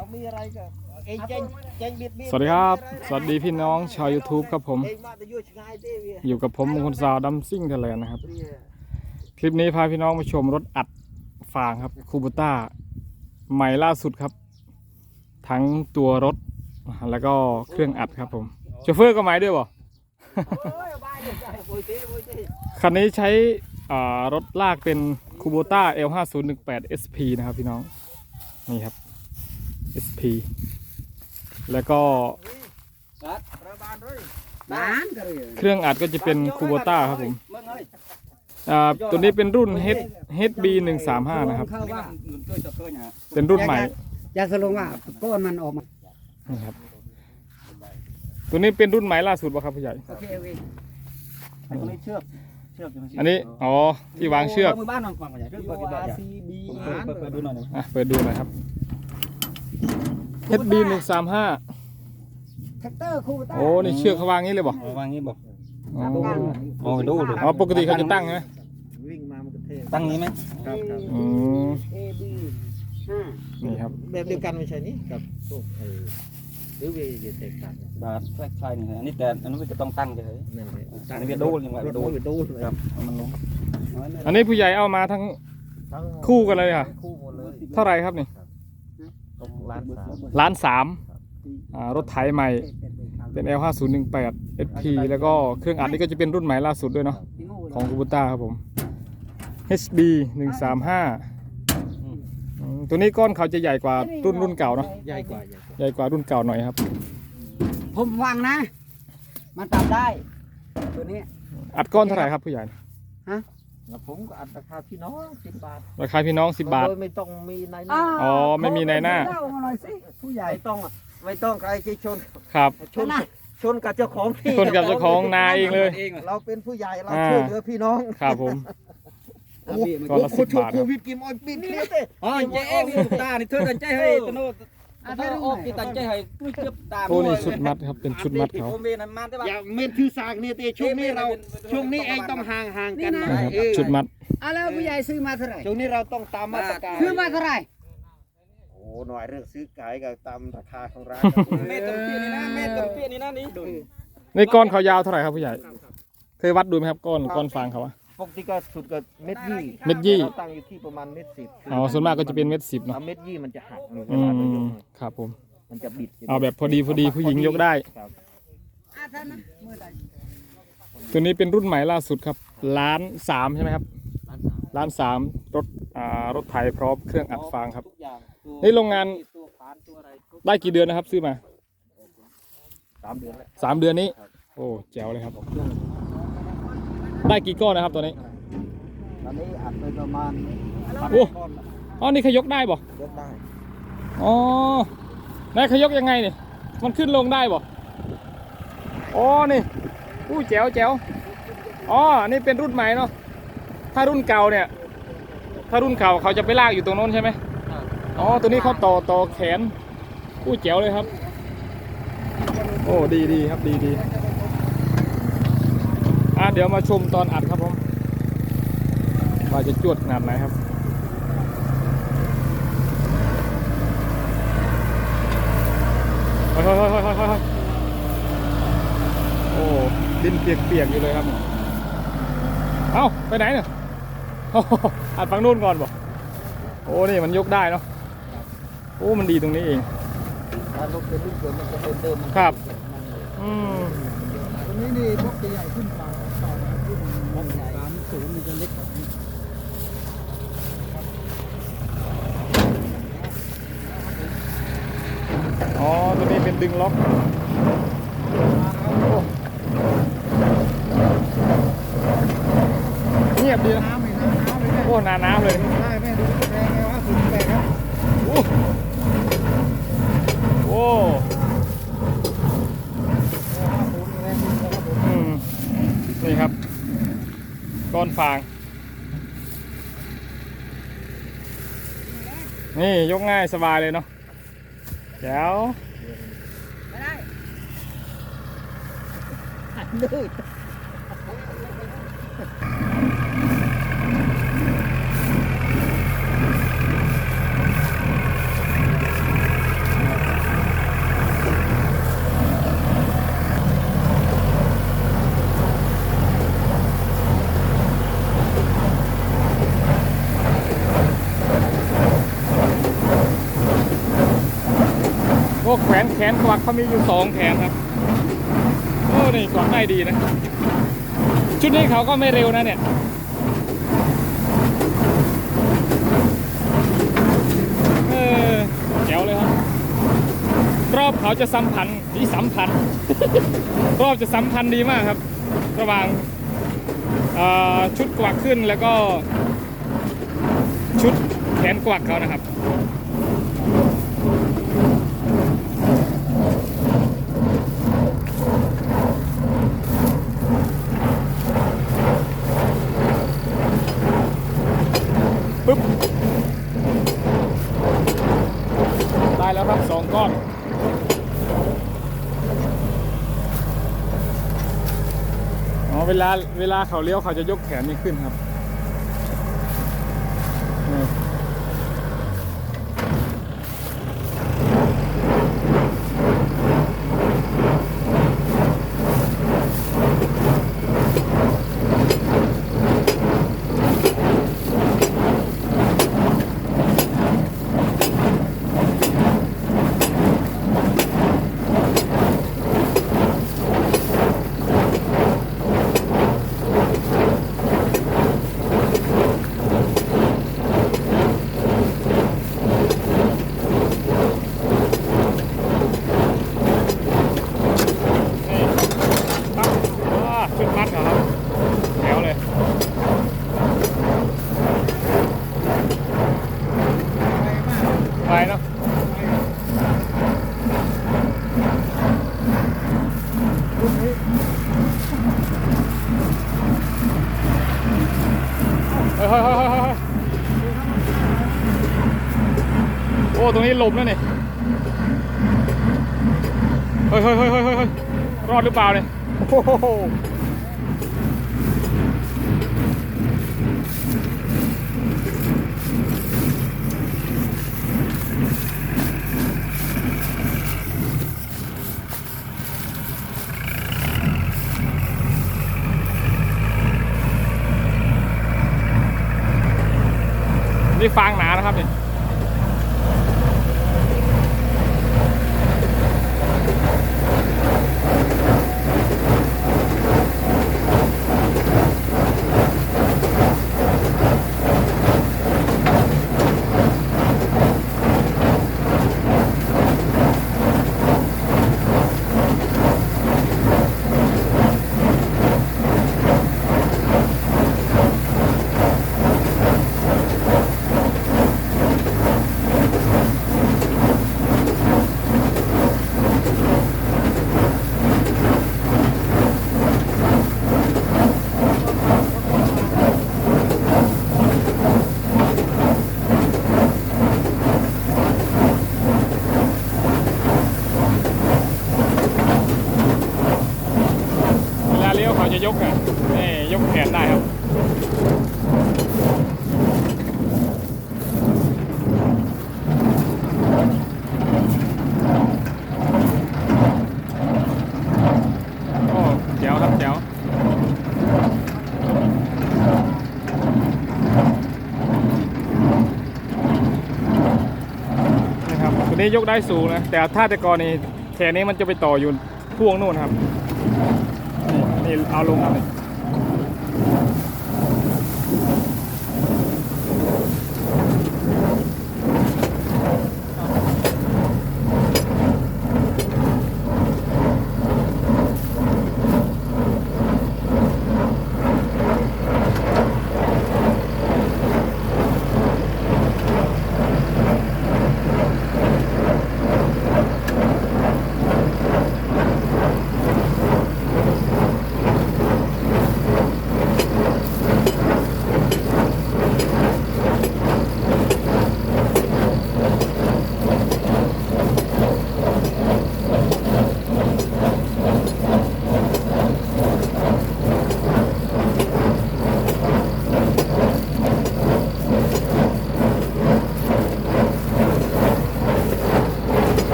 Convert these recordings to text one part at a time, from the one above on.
เรามีอะไรก็เองเจงเจงบิดบิดสวัสดีครับ สวัสดีพี่น้องชาว YouTube ครับผม เองมาแต่ยุ่งง่ายเด้เวียอยู่กับผมมงคลสาวดัมซิ่งไทยแลนด์นะครับ คลิปนี้พาพี่น้องมาชมรถอัดฟางครับคูบูต้าใหม่ล่าสุดครับ ทั้งตัวรถแล้วก็เครื่องอัดครับผมโชเฟอร์ก็ใหม่ด้วยบ่โอ้ยบายเลยโอ้ยเต้โอ้ยเต้คันนี้ใช้อ่ารถลากเป็นคูโบต้า L5018 SP นะครับพี่น้อง นี่ครับ SP แล้วก็ประบานเลยบ้านก็เลยเครื่องอัดก็จะเป็นคูโบต้าครับผมเมื่อไงอ่าตัวนี้เป็นรุ่น H HB 135นะครับเข้าว่าเคยจะเคยนะเป็นรุ่นใหม่อยากสลงว่าก้อนมันออกมานี่ครับ ตัวนี้เป็นรุ่นใหม่ล่าสุดป่ะครับผู้ใหญ่โอเคโอเคอันนี้เชือกเชือกใช่ไหมอันนี้ อ๋อ ที่วางเชือกมือบ้านนอนฟังก่อนใหญ่เชือกยูเปิดเปิดอาใหญ่ซีบีเปิดเปิดเปิดดูหน่อยอะ เปิดดูหน่อยครับ HB 135แท็กเตอร์คูต้าโอ้นี่เชือกเขาวางงี้เลยบ่วางงี้บอกอ๋อโอ้ดูดูอ๋อปกติเขาจะตั้งใช่ไหมวิ่งมามันก็เท่ตั้งนี้ไหมครับครับอืมเอบีห้านี่ครับแบบเดียวกันไม่ใช่นี่กับพวกเออหรือเวย์แตกต่างกันบาทแทรกชายนี่อันนี้แต่อันนี้จะต้องตั้งเฉยนั่นแหละอันนี้เป็นดูยังไงรถดูโน้ตเป็นดูเลยครับเอามันลงอันนี้ผู้ใหญ่เอามาทั้งทั้งคู่กันเลยค่ะคู่หมดเลยเท่าไหรครับนี่ตรง ล้านสามล้านสามอ่ารถไถใหม่เป็น L5018 SP แล้วก็เครื่องอัดนี่ก็จะเป็นรุ่นใหม่ล่าสุดด้วยเนาะของคูบูต้าครับผม HB 135อืมตัวนี้ก้อนเขาจะใหญ่กว่ารุ่นรุ่นเก่าเนาะใหญ่กว่าใหญ่กว่าใหญ่กว่ารุ่นเก่าหน่อยครับ ผมวางนะ มันปรับได้ ตัวนี้อัดก้อนเท่าไหร่ครับผู้ใหญ่ แล้วผมก็อัดราคาพี่น้องสิบบาทราคาพี่น้อง10บาท โดยไม่ต้องมีในหอ้าน้าอ๋อไม่มีในหน้า เล่ามาหน่อยสิผู้ใหญ่ ไม่ต้องไม่ต้องใครที่ชนครับชนชนกับเจ้าของที่ชนกับเจ้าของนาเองเลยเองเราเป็นผู้ใหญ่เราอ่า ช่วยเหลือพี่น้องครับผม โอ้ก้อนละโห10บาทโควิดกินออยปิดเครียดเลยอ๋อเจ๊เองนี่ตานี่เธอตันใจให้ตโน ถ้าออกที่ตันใจให้ไม่เจ็บตาโอ้นี่ชุดมัดครับเป็นชุดมัดเขาโอเมนันมาได้ป่ะอย่าเมนคือสากเนี่ยเตช่วงนี้เราช่วงนี้เองต้องห่างห่างๆกันหน่อยนะครับเออชุดมัดอะแล้วผู้ใหญ่ซื้อมาเท่าไหร่ช่วงนี้เราต้องตามมาตรการซื้อมาเท่าไหร่โอ้หน่อยเรื่องซื้อขายกับตามราคาของร้านเมตรเตี้ยนี่นะเมตรเตี้ยนี่นะนี่ดูนี่ก้อนเขายาวเท่าไหร่ครับผู้ใหญ่เคยวัดดูไหมครับก้อนก้อนฟางเขาอะ ปกติก็สุดก็เม็ดยี่เม็ดยี่ เราตั้งอยู่ที่ประมาณเม็ดสิบอ๋อส่วนมากก็จะเป็นเม็ดสิบเนาะถ้าเม็ดยี่มันจะหักเวอืลาเรายมกครับผม มันจะบิดเอาแบบพอดีพอดีผู้หญิงยกได้ ครับอะท่านนะเมื่อใดตัวนี้เป็นรุ่นใหม่ล่าสุดครับล้านสามใช่ไหมครับล้านสามรถอ่ารถไถพร้อมเครื่องอัดฟางครับ ทุกอย่างนี่โรงงาน ตัวผานตัวอะไรได้กี่เดือนนะครับ ซื้อมาสามเดือนแล้วสามเดือนนี้ โอ้แจ๋วเลยครับ ได้กี่ก้อนนะครับตัวนี้ ตอนนี้อัดไปประมาณโอ้อ๋อนี่ขยกได้บ่ยกได้อ๋อได้ขยกยังไงนี่มันขึ้นลงได้บ่อ๋อนี่อู้แจ๋วแจ๋วอ๋อนี่เป็นรุ่นใหม่เนาะถ้ารุ่นเก่าเนี่ย ถ้ารุ่นเก่าเขาจะไปลากอยู่ตรงโน้นใช่ไหมอ๋อตัวนี้เขาต่อต่อแขนอู้แจ๋วเลยครับ โอ้ดีดีครับดีดีอะ เดี๋ยวมาชมตอนอัดครับผมว่าจะจวดขนาดไหนครับเฮ้ยเฮ้ยเฮ้ยเฮ้ยเฮ้ยเฮ้ยโอ้ดินเปียกๆอยู่เลยครับ เอ้า ไปไหนเนี่ยโอ้โหอัดฝั่งนู้นก่อนบอกโอ้ นี่มันยกได้เนาะ โอ้ มันดีตรงนี้เองถ้ารถเป็นรุ่นเกินมันจะเป็นเดิมมันครับ อืมตัวนี้นี่พวกใหญ่ขึ้นกว่าต่อมาขึ้นพวกใหญ่สามสูงมันจะ เล็กกว่านี้อ๋อ ตัวนี้เป็นดึงล็อกเงียบดีนะน้ำไม่น้ำน้ำไม่ได้โอ้หนาน้ำเลยได้แม่ดูแรงไงวะสุดแปดครับโอ้โอ้อืมนี่ครับก้อนฟาง นี่ยกง่ายสบายเลยเนาะแจ๋ว ไม่ได้ดูด วกแขวนแขนกวักเขามีอยู่สองแขนครับ โอ้นี่กวักได้ดีนะ ชุดนี้เขาก็ไม่เร็วนะเนี่ยเออแจ๋วเลยครับ รอบเขาจะสัมพันธ์ที่สัมพันธ์ รอบจะสัมพันธ์ดีมากครับ ระหว่างชุดกวักขึ้นแล้วก็ ชุดแขนกวักเขานะครับ ได้แล้วครับสองก้อน อ๋อ เวลาเวลาเขาเลี้ยวเขาจะยกแขนนี่ขึ้นครับนี่นี่ปั๊บอ่าชุดมัดเหรอครับแถวเลย ไปเนาะเฮ้ยเฮ้ยเฮ้ยเฮ้ยเฮ้ยโอ้ตรงนี้หลบแล้วนี่เฮ้ยเฮ้ยเฮ้ยเฮ้ยเฮ้ยเฮ้ยรอดหรือเปล่าเนี่ยโอ้โหนี่ฟางหนานะครับเนี่ยเวลาเลี้ยวเขาจะยกอะนี่ยกแขนได้ครับ โอ้แจ๋วครับแจ๋ว นี้ยกได้สูงนะ แต่ถ้าแต่ก่อนนี่แขนนี้มันจะไปต่ออยู่พ่วงนู่นครับ นี่นี่เอาลงครับ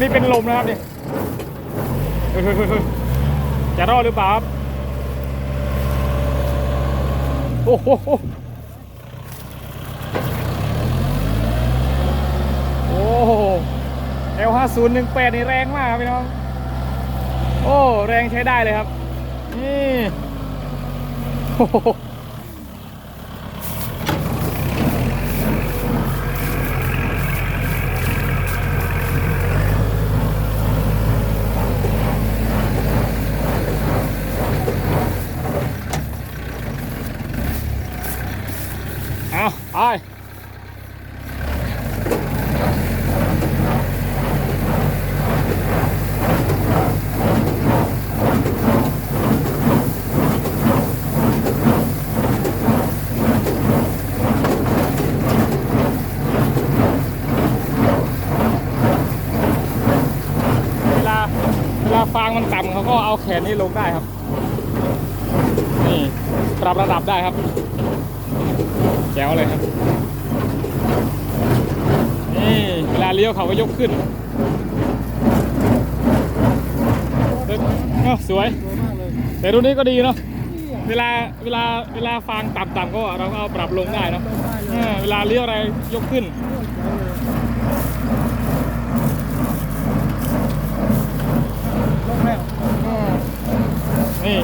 นี่เป็นลมนะครับนี่เฮ้ยเฮ้ยเฮ้ยจะรอดหรือเปล่าครับโอ้โหโอ้โห L 5 0 1 8นี่แรงมากครับพี่น้อง โอ้ แรงใช้ได้เลยครับ นี่โอ้โหเอาไป เวลาเวลา ฟางมันต่ำเขาก็เอาแขนนี้ลงได้ครับ นี่ปรับระดับได้ครับ แจ๋วเลยครับนี่เวลาเลี้ยวเขาก็ยกขึ้นเอ้ยเอ้าสวยสวยมากเลยแต่รุ่นนี้ก็ดีเนาะเวลาเวลาเวลาฟางต่ำๆก็เราก็เอาปรับลงได้เนาะเออเวลาเลี้ยวอะไรยกขึ้นลงแล้วนี่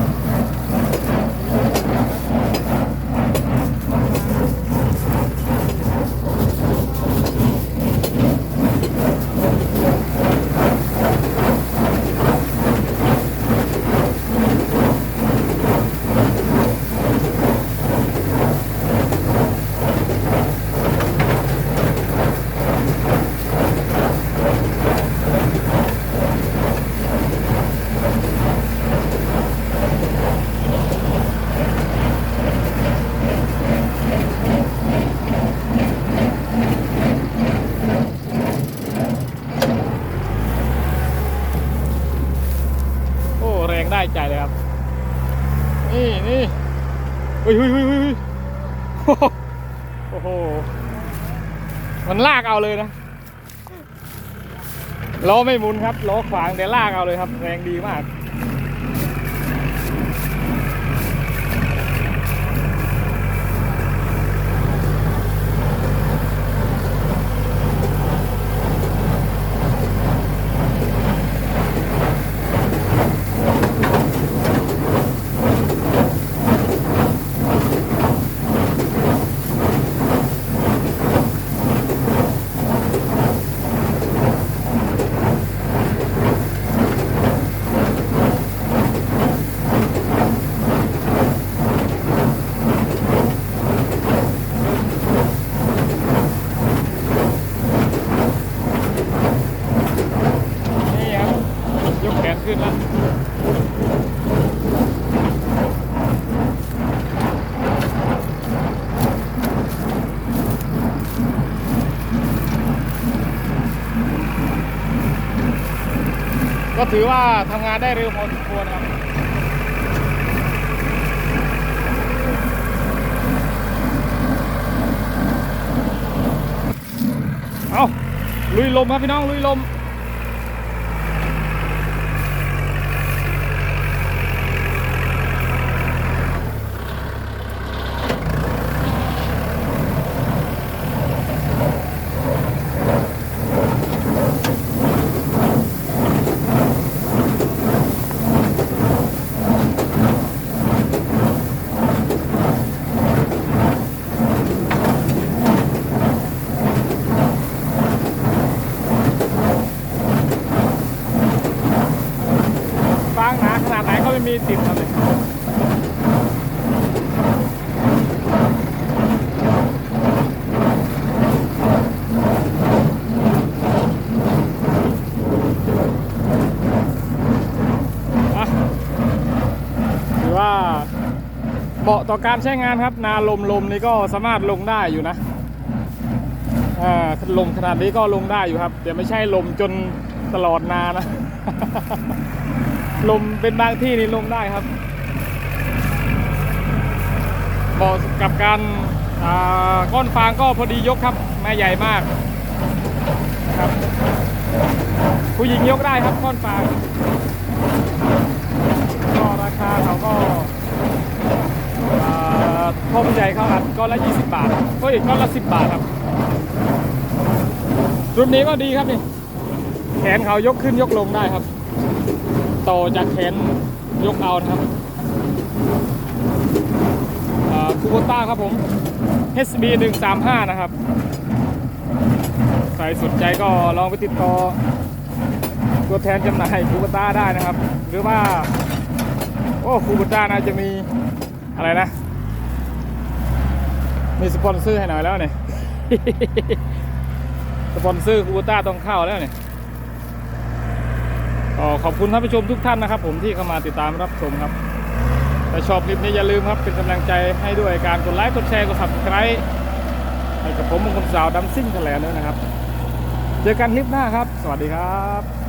โอ้แรงได้ใจเลยครับ นี่นี่เฮ้ยเฮ้ยเฮ้ยเฮ้ยเฮ้ยโอ้โห มันลากเอาเลยนะล้อไม่หมุนครับล้อขวางแต่ลากเอาเลยครับ แรงดีมาก นี่ครับ ยกแขนขึ้นแล้ว ก็ถือว่าทำงานได้เร็วพอสมควรครับเอาลุยลมครับพี่น้องลุยลม ฟางหนาขนาดไหนก็ไม่มีติดครับเลยอะถือว่าเหมาะ ต่อการใช้งานครับ นาลมลมนี่ก็สามารถลงได้อยู่นะอ่าลมขนาดนี้ก็ลงได้อยู่ครับแต่ไม่ใช่ลมจนตลอดนานะ ลมเป็นบางที่นี่ลงได้ครับเหมาะกับการก้อนฟางก็พอดียกครับไม่ใหญ่มากครับ ผู้หญิงยกได้ครับก้อนฟางก็ราคา พ่อผู้ใหญ่เขาอัดก้อนละ 20 บาทเฮ้ยก้อนละ 10 บาทครับ รุ่นนี้ก็ดีครับนี่ แขนเขายกขึ้นยกลงได้ครับ ต่อจากแขนยกเอานะครับคูโบต้าครับผม HB 135 นะครับ ใครสนใจก็ลองไปติดต่อตัวแทนจำหน่ายคูโบต้าได้นะครับ หรือว่า โอ้คูโบต้าน่าจะมีอะไรนะ มีสปอนเซอร์ให้หน่อยแล้วเนี่ย สปอนเซอร์คูโบต้าต้องเข้าแล้วเนี่ยก็ขอบคุณท่านผู้ชมทุกท่านนะครับ ผมที่เข้ามาติดตามรับชมครับถ้าชอบคลิปนี้อย่าลืมครับเป็นกำลังใจให้ด้วยการกดไลค์กดแชร์กด subscribe ให้กับผมมงคลสาวดัมซิ่งแถลงด้วยนะครับ เจอกันคลิปหน้าครับ สวัสดีครับ